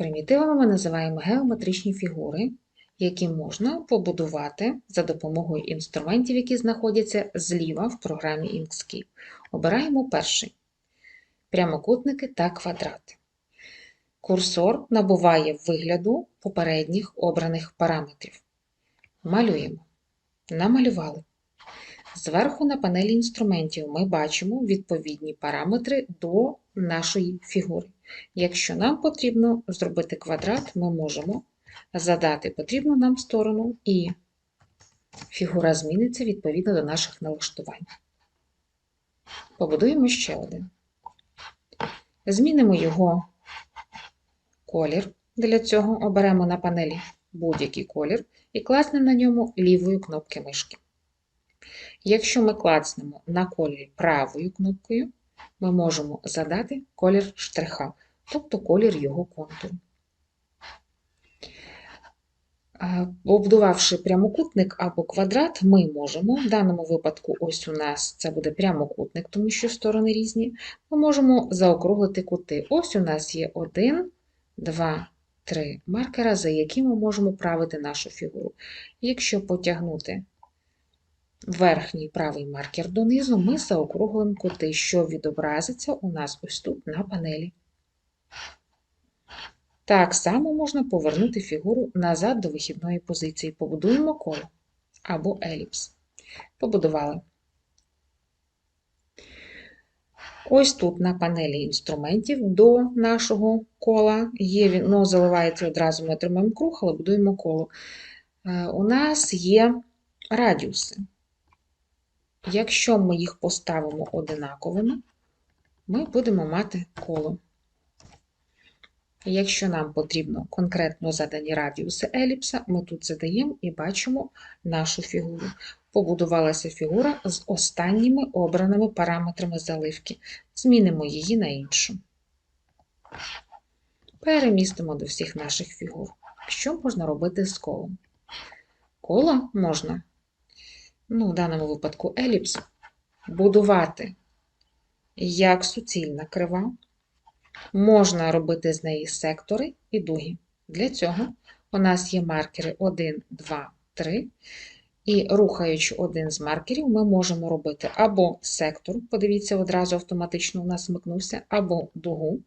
Примітивами ми називаємо геометричні фігури, які можна побудувати за допомогою інструментів, які знаходяться зліва в програмі Inkscape. Обираємо перший прямокутники та квадрати. Курсор набуває вигляду попередніх обраних параметрів. Малюємо. Намалювали. Зверху на панелі інструментів ми бачимо відповідні параметри до нашої фігури. Якщо нам потрібно зробити квадрат, ми можемо задати потрібну нам сторону, і фігура зміниться відповідно до наших налаштувань. Побудуємо ще один. Змінимо його колір. Для цього оберемо на панелі будь-який колір і класнемо на ньому лівою кнопки мишки. Якщо ми клацнемо на колір правою кнопкою, ми можемо задати колір штриха, тобто колір його контуру. Обдувавши прямокутник або квадрат, ми можемо, в даному випадку, ось у нас це буде прямокутник, тому що сторони різні, ми можемо заокруглити кути. Ось у нас є один, два, три маркера, за які ми можемо правити нашу фігуру. Якщо потягнути верхній правий маркер донизу, ми заокруглимо кути, що відобразиться у нас ось тут на панелі. Так само можна повернути фігуру назад до вихідної позиції. Побудуємо коло або еліпс. Побудували. Ось тут на панелі інструментів до нашого кола є, воно заливається одразу ми отримаємо круг, але будуємо коло. Е, у нас є радіуси. Якщо ми їх поставимо одинаковими, ми будемо мати коло. Якщо нам потрібно конкретно задані радіуси еліпса, ми тут задаємо і бачимо нашу фігуру. Побудувалася фігура з останніми обраними параметрами заливки. Змінимо її на іншу. Перемістимо до всіх наших фігур. Що можна робити з колом? Коло можна, ну, в даному випадку еліпс, будувати як суцільна крива. Можна робити з неї сектори і дуги. Для цього у нас є маркери 1, 2, 3. І рухаючи один з маркерів, ми можемо робити або сектор, подивіться, одразу автоматично у нас вмикнувся, або дугу.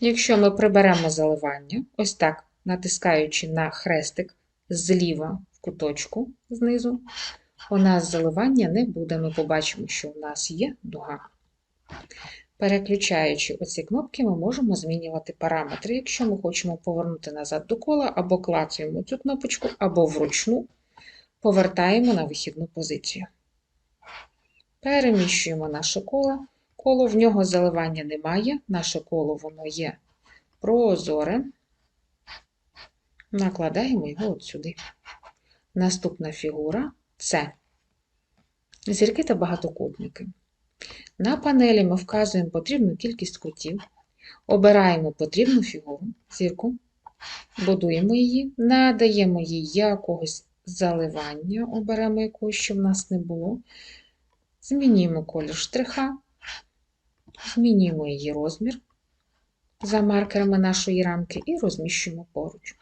Якщо ми приберемо заливання, ось так, натискаючи на хрестик зліва куточку знизу, у нас заливання не буде. Ми побачимо, що у нас є дуга. Переключаючи оці кнопки, ми можемо змінювати параметри. Якщо ми хочемо повернути назад до кола, або клацаємо цю кнопочку, або вручну повертаємо на вихідну позицію. Переміщуємо наше коло. Коло в нього заливання немає, наше коло воно є прозоре. Накладаємо його от сюди. Наступна фігура це зірки та багатокутники. На панелі ми вказуємо потрібну кількість кутів, обираємо потрібну фігуру, зірку, будуємо її, надаємо їй якогось заливання, оберемо якогось, що в нас не було. Змінюємо колір штриха, змінюємо її розмір за маркерами нашої рамки і розміщуємо поруч.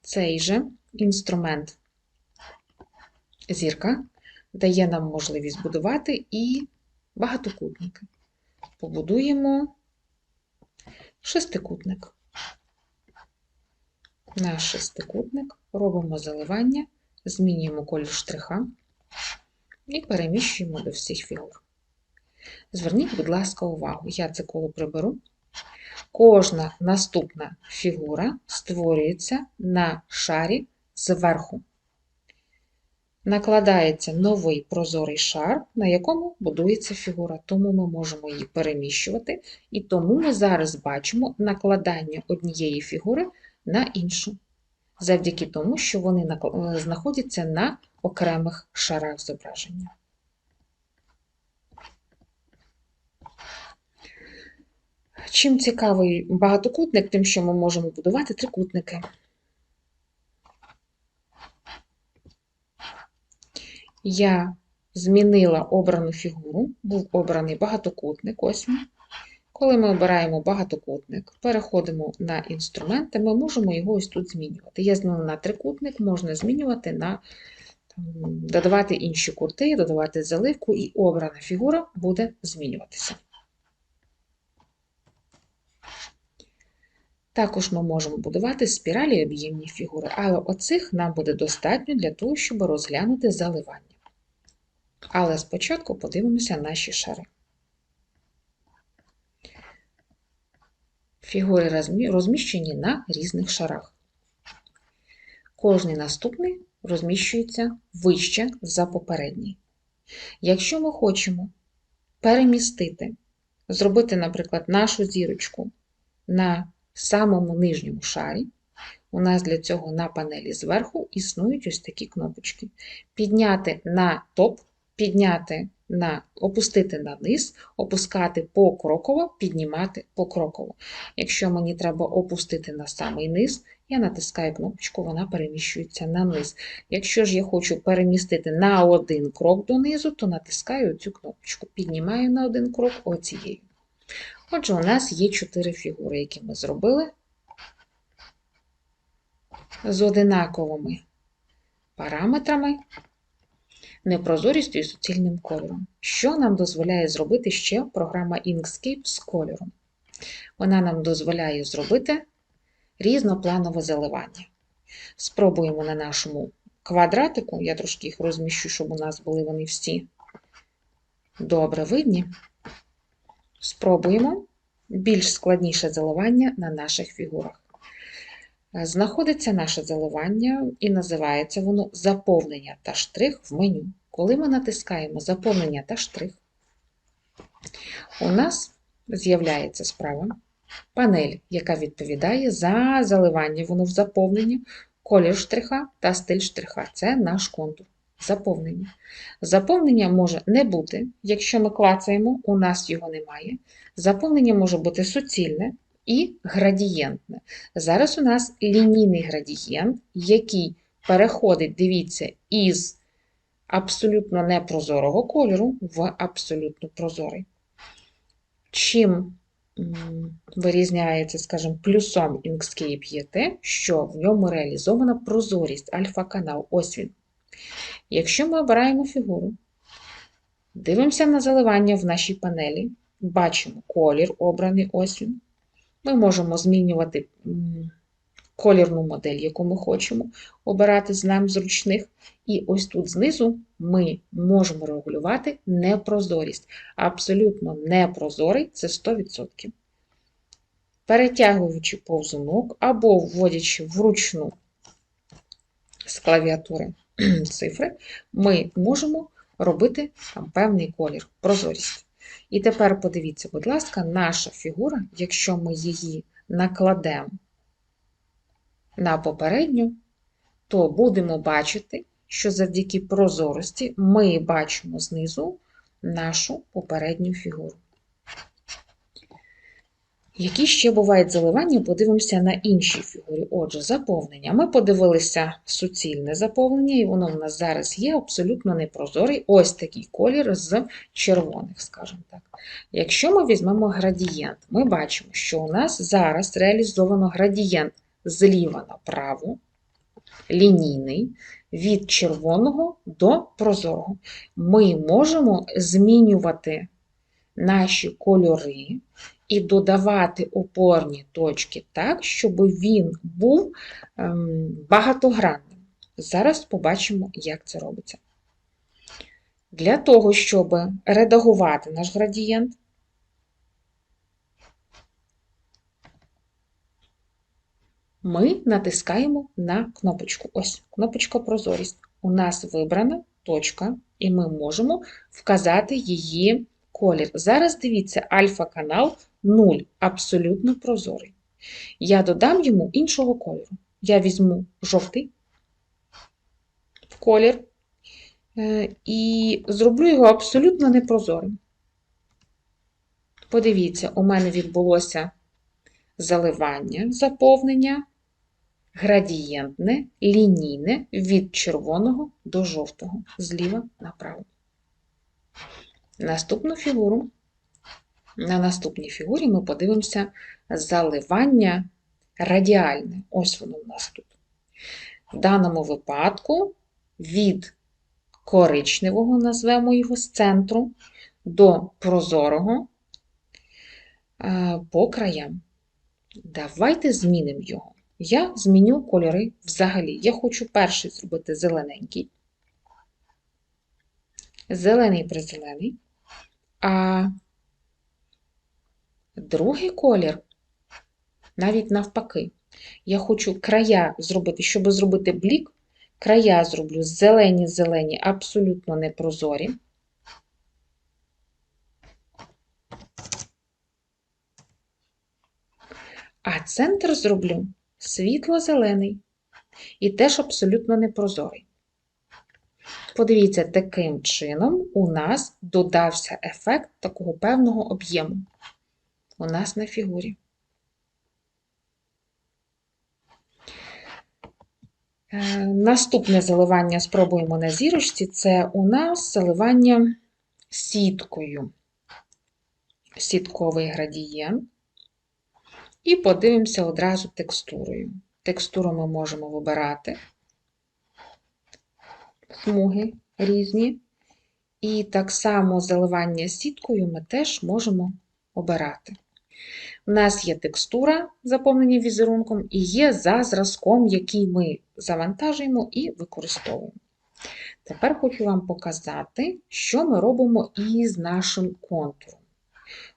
Цей же інструмент зірка дає нам можливість будувати і багатокутники. Побудуємо шестикутник. Наш шестикутник робимо заливання, змінюємо колір штриха і переміщуємо до всіх фігур. Зверніть, будь ласка, увагу, я це коло приберу. Кожна наступна фігура створюється на шарі зверху накладається новий прозорий шар, на якому будується фігура, тому ми можемо її переміщувати, і тому ми зараз бачимо накладання однієї фігури на іншу, завдяки тому, що вони е, знаходяться на окремих шарах зображення. Чим цікавий багатокутник, тим, що ми можемо будувати трикутники. Я змінила обрану фігуру, був обраний багатокутник, ось він. Коли ми обираємо багатокутник, переходимо на інструменти, ми можемо його ось тут змінювати. Я змінила на трикутник, можна змінювати на там, додавати інші кути, додавати заливку, і обрана фігура буде змінюватися. Також ми можемо будувати спіралі об'ємні фігури, але оцих нам буде достатньо для того, щоб розглянути заливання. Але спочатку подивимося наші шари. Фігури розміщені на різних шарах. Кожний наступний розміщується вище за попередній. Якщо ми хочемо перемістити, зробити, наприклад, нашу зірочку на самому нижньому шарі, у нас для цього на панелі зверху існують ось такі кнопочки. Підняти на топ, підняти на опустити на низ, опускати покроково, піднімати покроково. Якщо мені треба опустити на самий низ, я натискаю кнопочку, вона переміщується на низ. Якщо ж я хочу перемістити на один крок донизу, то натискаю цю кнопочку, піднімаю на один крок оцією. Отже, у нас є чотири фігури, які ми зробили з одинаковими параметрами, непрозорістю і суцільним кольором. Що нам дозволяє зробити ще програма Inkscape з кольором? Вона нам дозволяє зробити різнопланове заливання. Спробуємо на нашому квадратику, я трошки їх розміщу, щоб у нас були вони всі добре видні. Спробуємо більш складніше заливання на наших фігурах. Знаходиться наше заливання і називається воно заповнення та штрих в меню. Коли ми натискаємо заповнення та штрих, у нас з'являється справа панель, яка відповідає за заливання воно в заповненні, колір штриха та стиль штриха. Це наш контур. Заповнення. Заповнення може не бути, якщо ми клацаємо, у нас його немає. Заповнення може бути суцільне і градієнтне. Зараз у нас лінійний градієнт, який переходить, дивіться, із абсолютно непрозорого кольору в абсолютно прозорий. Чим вирізняється, скажімо, плюсом Inkscape є те, що в ньому реалізована прозорість, альфа-канал. Ось він. Якщо ми обираємо фігуру, дивимося на заливання в нашій панелі, бачимо колір обраний ось він. Ми можемо змінювати колірну модель, яку ми хочемо обирати з нам зручних. І ось тут знизу ми можемо регулювати непрозорість. Абсолютно непрозорий це 100%. Перетягуючи повзунок або вводячи вручну з клавіатури цифри, ми можемо робити там певний колір, прозорість. І тепер подивіться, будь ласка, наша фігура, якщо ми її накладемо на попередню, то будемо бачити, що завдяки прозорості ми бачимо знизу нашу попередню фігуру. Які ще бувають заливання, подивимося на іншій фігурі. Отже, заповнення. Ми подивилися суцільне заповнення, і воно в нас зараз є абсолютно непрозорий. Ось такий колір з червоних, скажімо так. Якщо ми візьмемо градієнт, ми бачимо, що у нас зараз реалізовано градієнт зліва направо, лінійний, від червоного до прозорого. Ми можемо змінювати наші кольори і додавати опорні точки так, щоб він був ем, багатогранним. Зараз побачимо, як це робиться. Для того, щоб редагувати наш градієнт, ми натискаємо на кнопочку. Ось, кнопочка Прозорість. У нас вибрана точка, і ми можемо вказати її колір. Зараз дивіться, альфа-канал 0, абсолютно прозорий. Я додам йому іншого кольору. Я візьму жовтий колір е, і зроблю його абсолютно непрозорим. Подивіться, у мене відбулося заливання, заповнення, градієнтне, лінійне від червоного до жовтого, зліва направо. Наступну фігуру На наступній фігурі ми подивимося заливання радіальне. Ось воно у нас тут. В даному випадку від коричневого, назвемо його з центру, до прозорого е, по краям. Давайте змінимо його. Я зміню кольори взагалі. Я хочу перший зробити зелененький. Зелений призелений. А другий колір, навіть навпаки, я хочу края зробити, щоб зробити блік, края зроблю зелені-зелені, абсолютно непрозорі. А центр зроблю світло-зелений і теж абсолютно непрозорий. Подивіться, таким чином у нас додався ефект такого певного об'єму у нас на фігурі. Е, наступне заливання спробуємо на зірочці це у нас заливання сіткою, сітковий градієнт. І подивимося одразу текстурою. Текстуру ми можемо вибирати смуги різні. І так само заливання сіткою ми теж можемо обирати. У нас є текстура, заповнені візерунком, і є за зразком, який ми завантажуємо і використовуємо. Тепер хочу вам показати, що ми робимо із нашим контуром.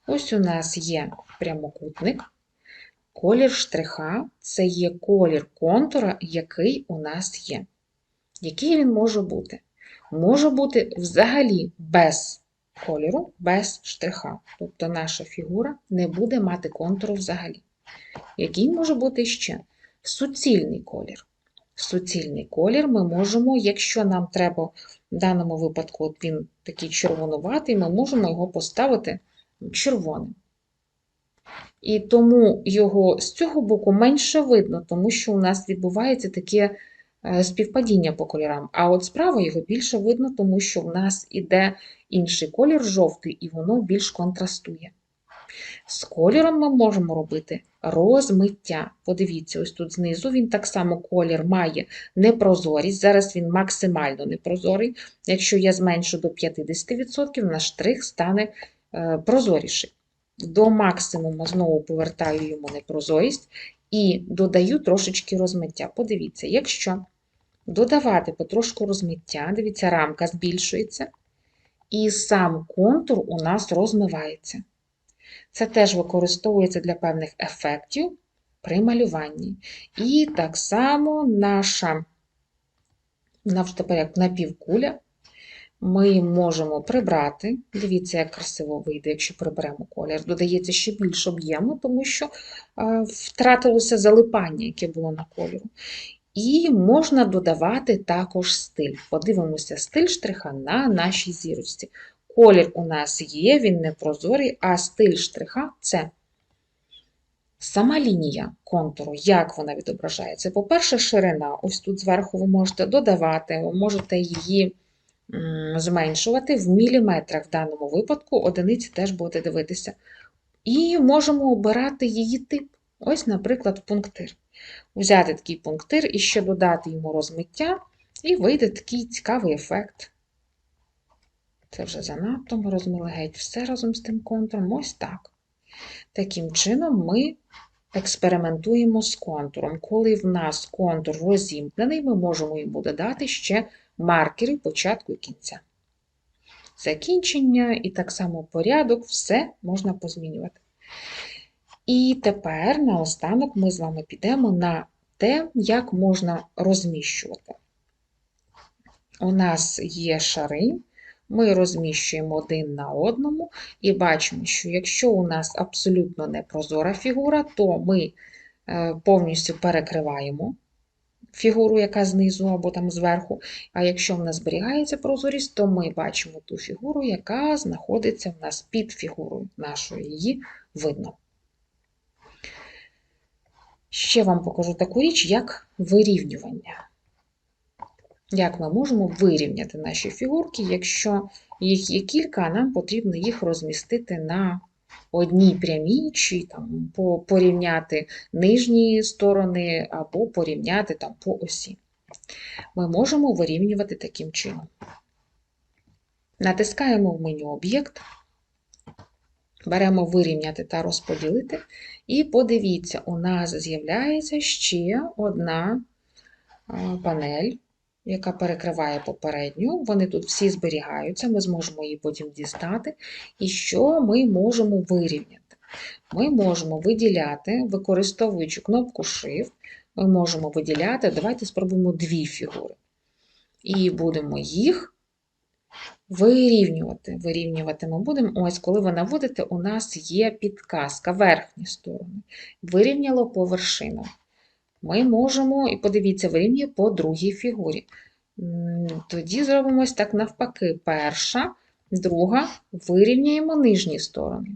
Ось у нас є прямокутник. Колір штриха це є колір контура, який у нас є. Який він може бути? Може бути взагалі без кольору, без штриха. Тобто наша фігура не буде мати контуру взагалі. Який може бути ще? Суцільний колір. Суцільний колір ми можемо, якщо нам треба, в даному випадку, от він такий червонуватий, ми можемо його поставити червоним. І тому його з цього боку менше видно, тому що у нас відбувається таке співпадіння по кольорам. А от справа його більше видно, тому що в нас іде інший колір жовтий, і воно більш контрастує. З кольором ми можемо робити розмиття. Подивіться, ось тут знизу він так само колір має непрозорість. Зараз він максимально непрозорий. Якщо я зменшу до 50%, наш штрих стане е, прозоріший. До максимуму знову повертаю йому непрозорість і додаю трошечки розмиття. Подивіться, якщо додавати потрошку розмиття, дивіться, рамка збільшується, і сам контур у нас розмивається. Це теж використовується для певних ефектів при малюванні. І так само наша, тепер як напівкуля, ми можемо прибрати. Дивіться, як красиво вийде, якщо приберемо колір. Додається ще більше об'єму, тому що втратилося залипання, яке було на кольору. І можна додавати також стиль. Подивимося, стиль штриха на нашій зірочці. Колір у нас є, він не прозорий, а стиль штриха це сама лінія контуру, як вона відображається. По-перше, ширина. Ось тут зверху ви можете додавати, ви можете її зменшувати в міліметрах в даному випадку, одиниці теж будете дивитися. І можемо обирати її тип. Ось, наприклад, пунктир. Взяти такий пунктир і ще додати йому розмиття, і вийде такий цікавий ефект. Це вже занадто, ми розмили геть все разом з тим контуром. Ось так. Таким чином, ми експериментуємо з контуром. Коли в нас контур розімкнений, ми можемо йому додати ще маркери початку і кінця. Закінчення і так само порядок, все можна позмінювати. І тепер, наостанок, ми з вами підемо на те, як можна розміщувати. У нас є шари, ми розміщуємо один на одному, і бачимо, що якщо у нас абсолютно непрозора фігура, то ми е, повністю перекриваємо фігуру, яка знизу або там зверху. А якщо в нас зберігається прозорість, то ми бачимо ту фігуру, яка знаходиться в нас під фігурою нашою, її видно. Ще вам покажу таку річ, як вирівнювання. Як ми можемо вирівняти наші фігурки, якщо їх є кілька, а нам потрібно їх розмістити на одній прямій, там по- порівняти нижні сторони, або порівняти там по осі. Ми можемо вирівнювати таким чином. Натискаємо в меню Об'єкт, беремо Вирівняти та розподілити, і подивіться, у нас з'являється ще одна панель, яка перекриває попередню. Вони тут всі зберігаються, ми зможемо її потім дістати. І що ми можемо вирівняти? Ми можемо виділяти, використовуючи кнопку Shift, ми можемо виділяти, давайте спробуємо дві фігури. І будемо їх вирівнювати. Вирівнювати ми будемо. Ось, коли ви наводите, у нас є підказка верхні сторони. Вирівняло по вершинам. Ми можемо, і подивіться, вирівнює по другій фігурі. Тоді зробимо ось так навпаки. Перша, друга, вирівняємо нижні сторони.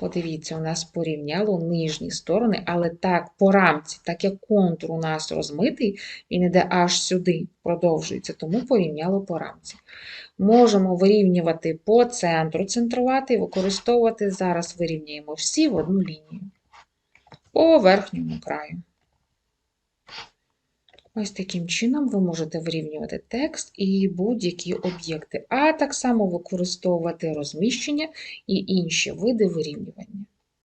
Подивіться, у нас порівняло нижні сторони, але так по рамці, так як контур у нас розмитий, він іде аж сюди, продовжується, тому порівняло по рамці. Можемо вирівнювати по центру, центрувати використовувати. Зараз вирівняємо всі в одну лінію. По верхньому краю. Ось таким чином ви можете вирівнювати текст і будь-які об'єкти, а так само використовувати розміщення і інші види вирівнювання.